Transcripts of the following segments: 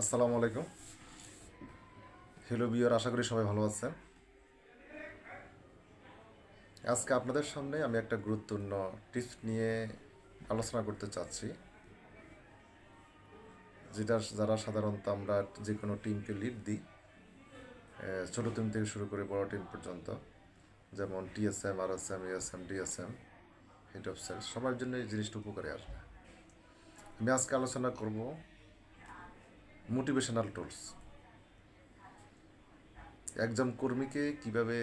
আসসালামু আলাইকুম। হ্যালো বিয়ার আশা করি সবাই ভালো আছেন। আজকে আপনাদের সামনে আমি একটা গুরুত্বপূর্ণ টিপস নিয়ে আলোচনা করতে চাচ্ছি। যেটা যারা সাধারণত আমরা যে কোনো টিমকে লিড দিই ছোট টিম থেকে শুরু করে বড় টিম পর্যন্ত, যেমন TSM R S M S M DSM head of sales সবার জন্য এই জিনিসটা উপকারে আসবে। আমি আজকে আলোচনা করব মোটিভেশনাল টুলস। একজন কর্মীকে কীভাবে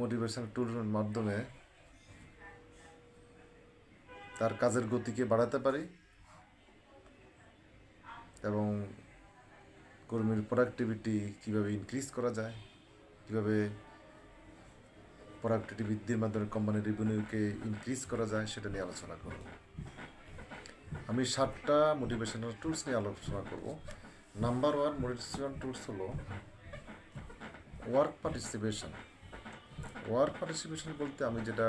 মোটিভেশনাল টুলসের মাধ্যমে তার কাজের গতিকে বাড়াতে পারি এবং কর্মীর প্রোডাক্টিভিটি কীভাবে ইনক্রিজ করা যায়, কীভাবে প্রোডাক্টিভিটি বৃদ্ধির মাধ্যমে কোম্পানির রেভিনিউকে ইনক্রিজ করা যায়, সেটা নিয়ে আলোচনা করব। আমি সাতটা মোটিভেশনাল টুলস নিয়ে আলোচনা করব। নাম্বার ওয়ান মোটিভেশনাল টুলস হলো ওয়ার্ক পার্টিসিপেশন ওয়ার্ক পার্টিসিপেশন বলতে আমি যেটা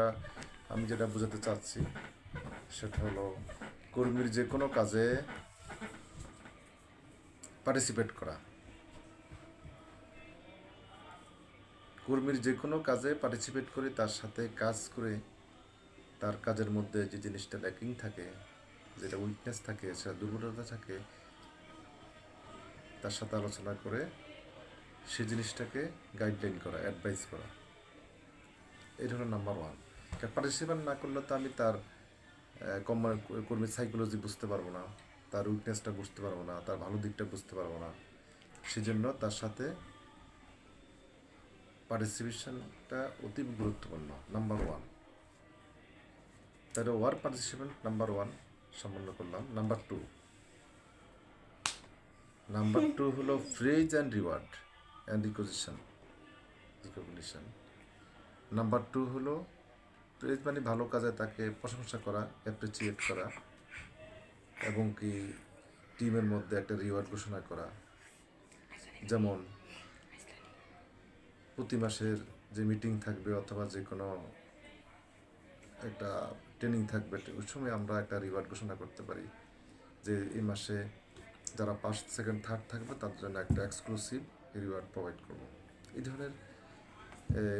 আমি যেটা বোঝাতে চাচ্ছি সেটা হলো কর্মীর যে কোনো কাজে পার্টিসিপেট করা। কর্মীর যে কোনো কাজে পার্টিসিপেট করে তার সাথে কাজ করে তার কাজের মধ্যে যে জিনিসটা ল্যাকিং থাকে যেটা উইকনেস থাকে, সেটা দুর্বলতা থাকে, তার সাথে আলোচনা করে সে জিনিসটাকে গাইডলাইন করা অ্যাডভাইস করা। এটা হলো নাম্বার ওয়ান পার্টিসিপেন্ট না করলে তো আমি তার কর্ম- কর্মীর সাইকোলজি বুঝতে পারব না, তার উইকনেসটা বুঝতে পারব না, তার ভালো দিকটা বুঝতে পারব না। সেজন্য তার সাথে পার্টিসিপেশনটা অতি গুরুত্বপূর্ণ নাম্বার ওয়ান তাহলে ওয়ার্ক পার্টিসিপেন্ট নাম্বার ওয়ান সম্পন্ন করলাম। নাম্বার টু নাম্বার টু হলো praise and reward and recognition recognition number two হলো প্রেজ মানে ভালো কাজে তাকে প্রশংসা করা অ্যাপ্রিচিয়েট করা এবং কি টিমের মধ্যে একটা রিওয়ার্ড ঘোষণা করা। যেমন প্রতি মাসের যে মিটিং থাকবে অথবা যে কোনো একটা ট্রেনিং থাকবে ওই সময় আমরা একটা রিওয়ার্ড ঘোষণা করতে পারি যে এই মাসে যারা ফার্স্ট সেকেন্ড থার্ড থাকবে, তাদের জন্য একটা এক্সক্লুসিভ রিওয়ার্ড প্রোভাইড করব। এই ধরনের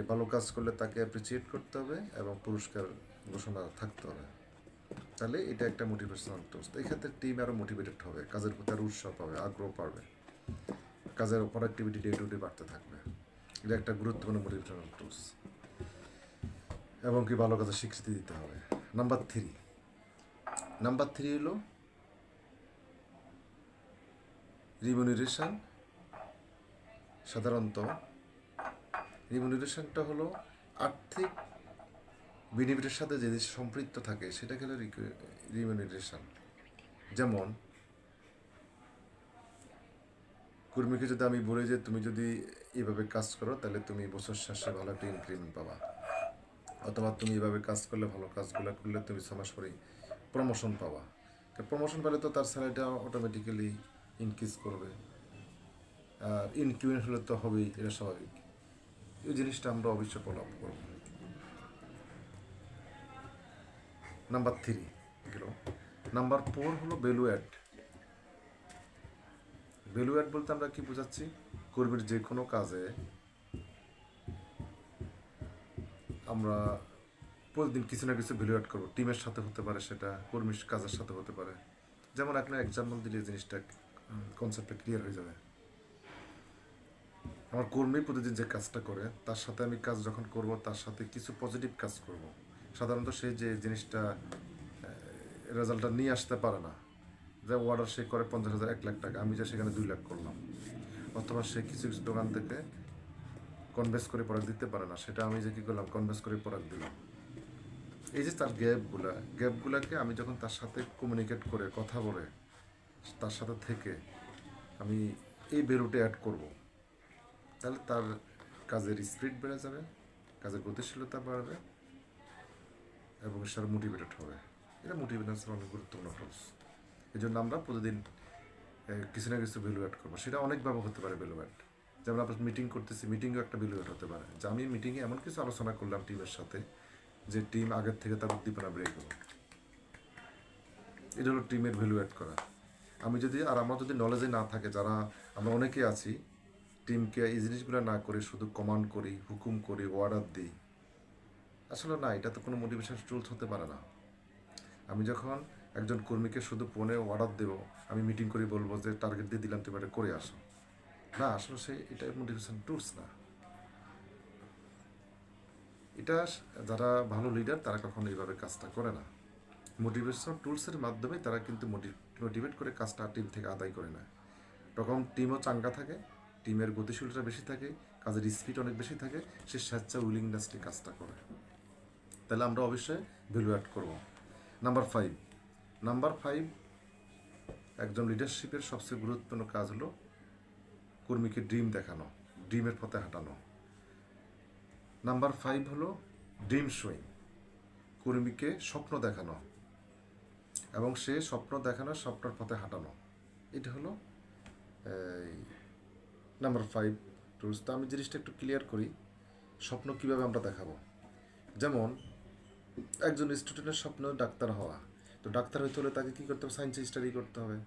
ভালো কাজ করলে তাকে অ্যাপ্রিচিয়েট করতে হবে এবং পুরস্কার ঘোষণা থাকতে হবে। তাহলে এটা একটা মোটিভেশনাল এই ক্ষেত্রে টিম আরও মোটিভেটেড হবে, কাজের প্রতি আরও উৎসাহ পাবে, আগ্রহ পাবে কাজের প্রোডাক্টিভিটি ডে টু ডে বাড়তে থাকবে। এটা একটা গুরুত্বপূর্ণ মোটিভেশনাল টুলস এবং কি ভালো কাজের স্বীকৃতি দিতে হবে। নাম্বার থ্রি নাম্বার থ্রি হলো রিমিউনারেশন সাধারণত রিমিউনারেশনটা হলো আর্থিক বেনিফিটের সাথে যে সম্পৃক্ত থাকে, সেটাকে হলো রিমিউনারেশন যেমন কর্মীকে যদি আমি বলি যে, তুমি যদি এভাবে কাজ করো, তাহলে তুমি বছর শেষে ভালো একটা ইনক্রিমেন্ট পাবা। অথবা তুমি এভাবে কাজ করলে ভালো কাজগুলো করলে তুমি ছ মাস পরেই প্রমোশন পাবা। প্রমোশন পেলে তো তার স্যালারিটা অটোমেটিক্যালি ইনক্রিজ করবে। আর ইনক্রিমেন্ট হলে তো হবেই, এটা স্বাভাবিক। এই জিনিসটা আমরা অবশ্যই ফলো করব। নাম্বার থ্রি গেল। নাম্বার ফোর হলো ভ্যালু অ্যাড ভ্যালু অ্যাড বলতে আমরা কি বোঝাচ্ছি? কর্মীর যে কোনো কাজে আমরা প্রতিদিন কিছু না কিছু ভ্যালু অ্যাড করব। টিমের সাথে হতে পারে সেটা, কর্মীর কাজের সাথে হতে পারে। যেমন আপনার এক্সাম্পল দিলে জিনিসটা কনসেপ্টটা ক্লিয়ার হয়ে যাবে। আমার কর্মী প্রতিদিন যে কাজটা করে, তার সাথে আমি কাজ যখন করব, তার সাথে কিছু পজিটিভ কাজ করব। সাধারণত সে যে জিনিসটা রেজাল্টটা নিয়ে আসতে পারে না, যে অর্ডার সে করে পঞ্চাশ হাজার, এক লাখ টাকা, আমি যে সেখানে দুই লাখ করলাম। অথবা সে কিছু কিছু দোকান থেকে কনভেন্স করে প্রোডাক্ট দিতে পারে না, সেটা আমি যে কী করলাম কনভেন্স করে প্রোডাক্ট দিলাম। এই যে তার গ্যাপগুলা, গ্যাপগুলাকে আমি যখন তার সাথে কমিউনিকেট করে, কথা বলে, তার সাথে থেকে আমি এই বেরোটে অ্যাড করব। তাহলে তার কাজের স্পিড বেড়ে যাবে, কাজের গতিশীলতা বাড়বে এবং সে মোটিভেটেড হবে। এটা মোটিভেশন অনেক গুরুত্বপূর্ণ টুলস এই জন্য আমরা প্রতিদিন কিছু না কিছু ভ্যালু অ্যাড করব। সেটা অনেকভাবে হতে পারে ভ্যালু অ্যাড যেমন আপনার মিটিং করতেছি মিটিংও একটা অ্যাড হতে পারে। যে আমি মিটিংয়ে এমন কিছু আলোচনা করলাম টিমের সাথে, যে টিম আগের থেকে তার উদ্দীপনা বেড়ে গেল এটা হলো টিমের ভ্যালু অ্যাড করা। আমি যদি, আর আমার যদি নলেজে না থাকে, যারা আমরা অনেকে আছি টিমকে এই জিনিসগুলো না করে শুধু কমান্ড করি, হুকুম করি অর্ডার দিই, আসলে না, এটা তো কোনো মোটিভেশন টুলস হতে পারে না। আমি যখন একজন কর্মীকে শুধু ফোনে অর্ডার দেবো, আমি মিটিং করে বলব যে টার্গেট দিয়ে দিলাম তুমি এটা করে আসো। না, আসলে সে এটা মোটিভেশন টুলস না। এটা যারা ভালো লিডার তারা কখনো এইভাবে কাজটা করে না। মোটিভেশন টুলসের মাধ্যমে তারা কিন্তু মোটিভেট করে কাজটা টিম থেকে আদায় করে নেয়। তখন টিমও চাঙ্গা থাকে টিমের গতিশীলতা বেশি থাকে, কাজের স্পিড অনেক বেশি থাকে, সে স্বেচ্ছা উইলিংনেসটি কাজটা করে। তাহলে আমরা অবশ্যই ভ্যালু অ্যাড করব। নাম্বার ফাইভ নাম্বার ফাইভ একজন লিডারশিপের সবচেয়ে গুরুত্বপূর্ণ কাজ হলো কর্মীকে ড্রিম দেখানো ড্রিমের পথে হাঁটানো। নাম্বার ফাইভ হলো ড্রিম শোয়িং কর্মীকে স্বপ্ন দেখানো এবং সে স্বপ্ন দেখানো, স্বপ্নের পথে হাঁটানো। এটা হলো নাম্বার ফাইভ টুলস তো আমি জিনিসটা একটু ক্লিয়ার করি, স্বপ্ন কীভাবে আমরা দেখাবো? যেমন, একজন স্টুডেন্টের স্বপ্ন ডাক্তার হওয়া। তো ডাক্তার হইতে হলে তাকে কী করতে হবে? সায়েন্সে স্টাডি করতে হবে।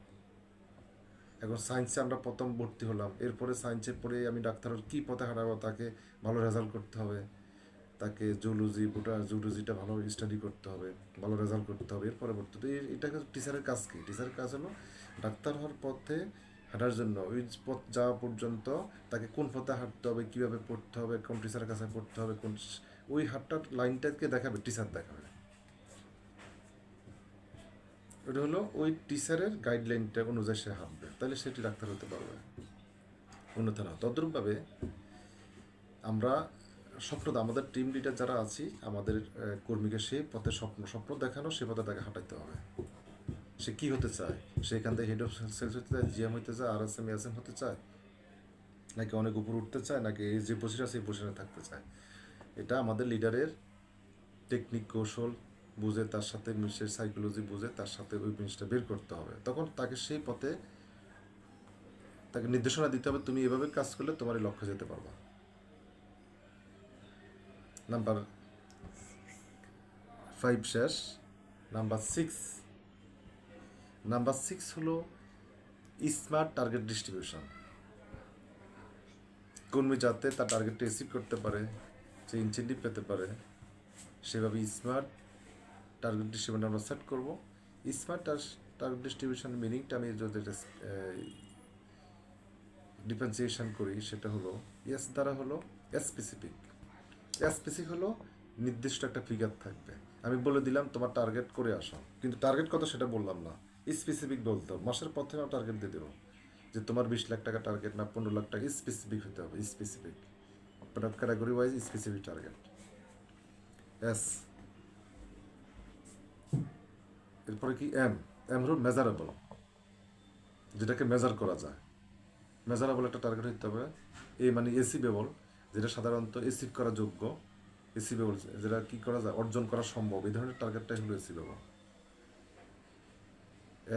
এখন সায়েন্সে আমরা প্রথম ভর্তি হলাম। এরপরে সায়েন্সে পড়ে আমি ডাক্তারের কী পথে হারাবো তাকে ভালো রেজাল্ট করতে হবে, তাকে জুলজি বুটা জুলজিটা ভালো স্টাডি করতে হবে, ভালো রেজাল্ট করতে হবে এরপরে ভর্তি তো এটা টিচারের কাজ কি? টিচারের কাজ হলো ডাক্তার হওয়ার পথে হাঁটার জন্য, ওই পথ যাওয়া পর্যন্ত তাকে কোন পথে হাঁটতে হবে, কীভাবে পড়তে হবে, কোন টিচারের কাছে পড়তে হবে, কোন ওই হাঁটার লাইনটাকে দেখাবে টিচার দেখাবে। ওটা হলো ওই টিচারের গাইডলাইনটা অনুযায়ী সে হাঁটবে। তাহলে সেটি ডাক্তার হতে পারবে। অন্যথা না। তদ্রূপভাবে আমরা স্বপ্ন আমাদের টিম লিডার যারা আছি, আমাদের কর্মীকে সে পথে স্বপ্ন স্বপ্ন দেখানো, সে পথে তাকে হাঁটাইতে হবে। সে কি হতে চায়? সে এখান থেকে হেড অফ সেলস হতে চায় জিএম হতে চায় আর এস এম এস এম হতে চায়? নাকি অনেক উপর উঠতে চায়, নাকি এই যে পজিশন এই পজিশনে থাকতে চায়? এটা আমাদের লিডারের টেকনিক কৌশল বুঝে, তার সাথে মিশের সাইকোলজি বুঝে, তার সাথে ওই জিনিসটা বের করতে হবে। তখন তাকে সেই পথে তাকে নির্দেশনা দিতে হবে, তুমি এভাবে কাজ করলে তোমার এই লক্ষ্যে যেতে পারবা। নাম্বার ফাইভ শেষ। নাম্বার সিক্স নাম্বার সিক্স হলো স্মার্ট টার্গেট ডিস্ট্রিবিউশন কর্মী যাতে তার টার্গেটটা অ্যাচিভ করতে পারে সে ইনসেন্টিভ পেতে পারে, সেভাবে স্মার্ট টার্গেট ডিস্ট্রিবিউশন আমরা সেট করব। স্মার্ট টার্গেট ডিস্ট্রিবিউশন মিনিংটা আমি যদি ডিফারেন্সিয়েশন করি, সেটা হলো এস দ্বারা হলো স্পেসিফিক স্পেসিফিক হলো নির্দিষ্ট একটা ফিগার থাকবে। আমি বলে দিলাম তোমার টার্গেট করে আসো। কিন্তু টার্গেট কত সেটা বললাম না। স্পেসিফিক বলতে মাসের প্রথমে আমি টার্গেট দিয়ে দেবো। যে তোমার বিশ লাখ টাকা টার্গেট না পনেরো লাখ টাকা স্পেসিফিক হতে হবে। Specific category wise specific target S এরপরে কি? এম এম হলো মেজারেবল যেটাকে মেজার করা যায়। মেজারেবল একটা টার্গেট হতে হবে। এ মানে এসিবেবল যেটা সাধারণত এসিভ করা যোগ্য। এসিবেবল যেটা কি করা যায়? অর্জন করা সম্ভব। এই ধরনের টার্গেটটাই হলো এসিবেবল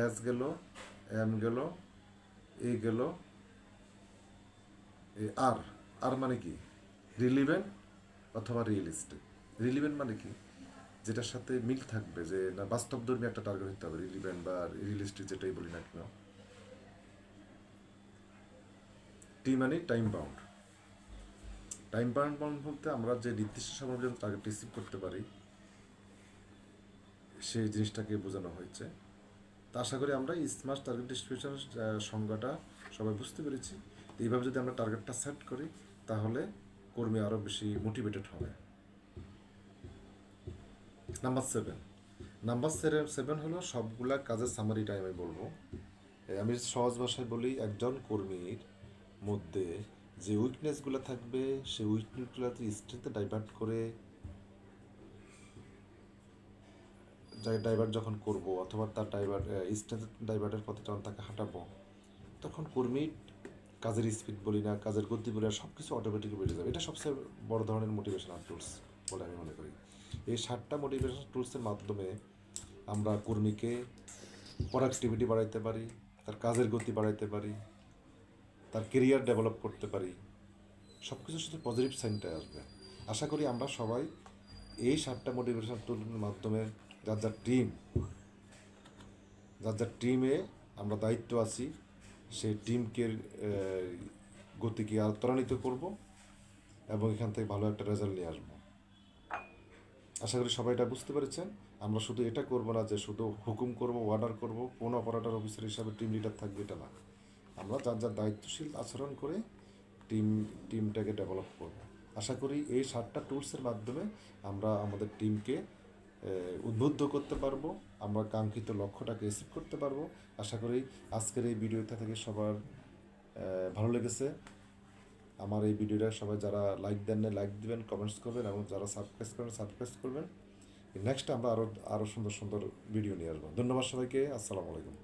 এস গেল এম গেল এ গেল, এ আর আর মানে কি? রিলিভেন্ট অথবা রিয়েলিস্টিক রিলিভেন্ট মানে কি? যেটার সাথে মিল থাকবে যে, না বাস্তবধর্মী একটা টার্গেট হতে হবে রিলিভেন্ট বা রিয়েলিস্টিক যেটাই বলি না কেন। টি মানে time bound time bound bound বলতে আমরা যে নির্দিষ্ট সময় পর্যন্ত টার্গেট রিসিভ করতে পারি, সেই জিনিসটাকে বোঝানো হয়েছে। তা আশা করি আমরা স্মার্ট টার্গেট ডিস্ট্রিবিউশন সংজ্ঞাটা সবাই বুঝতে পেরেছি। এইভাবে যদি আমরা টার্গেটটা সেট করি, তাহলে কর্মী আরও বেশি মোটিভেটেড হবে। নাম্বার সেভেন নাম্বার সেভেন হলো সবগুলা কাজের সামারিটা আমি বলব। আমি সহজ ভাষায় বলি, একজন কর্মীর মধ্যে যে উইকনেসগুলো থাকবে সেই উইকনেসগুলোতে স্ট্রেংথে ডাইভার্ট করে ডাইভার্ট যখন করব অথবা তার ডাইভার্ট স্ট্রেংথ ডাইভার্টের পথে যখন তাকে হাঁটাবো, তখন কর্মীর কাজের স্পিড বলি না, কাজের গতি বলি না সব কিছু অটোমেটিক বেড়ে যাবে। এটা সবচেয়ে বড় ধরনের মোটিভেশনাল টুলস বলে আমি মনে করি। এই সাতটা মোটিভেশন টুলসের মাধ্যমে আমরা কর্মীকে প্রোডাক্টিভিটি বাড়াইতে পারি, তার কাজের গতি বাড়াইতে পারি, তার কেরিয়ার ডেভেলপ করতে পারি সব কিছুর সাথে পজিটিভ সাইনটা আসবে। আশা করি আমরা সবাই এই সাতটা মোটিভেশন টুলের মাধ্যমে যার যার টিম যার যার টিমে আমরা দায়িত্ব আছি, সেই টিমকে গতিকে আর ত্বরান্বিত করব এবং এখান থেকে ভালো একটা রেজাল্ট নিয়ে আসব। আশা করি সবাই এটা বুঝতে পেরেছেন। আমরা শুধু এটা করব না যে শুধু হুকুম করব অর্ডার করব, কোন অপারেটর অফিসার হিসাবে টিম লিডার থাকবে এটা না। আমরা যার যার দায়িত্বশীল আচরণ করে টিম টিমটাকে ডেভেলপ করব। আশা করি এই সাতটা টুলসের মাধ্যমে আমরা আমাদের টিমকে উদ্বুদ্ধ করতে পারব, আমরা কাঙ্ক্ষিত লক্ষ্যটাকে অ্যাচিভ করতে পারব। আশা করি আজকের এই ভিডিওটা থেকে সবার ভালো লেগেছে। আমার এই ভিডিওটা সবাই যারা লাইক দেন না লাইক দিবেন কমেন্টস করবেন এবং যারা সাবস্ক্রাইব করবেন সাবস্ক্রাইব করবেন। নেক্সট আমরা আরও আরও সুন্দর সুন্দর ভিডিও নিয়ে আসব। ধন্যবাদ সবাইকে, আসসালামু আলাইকুম।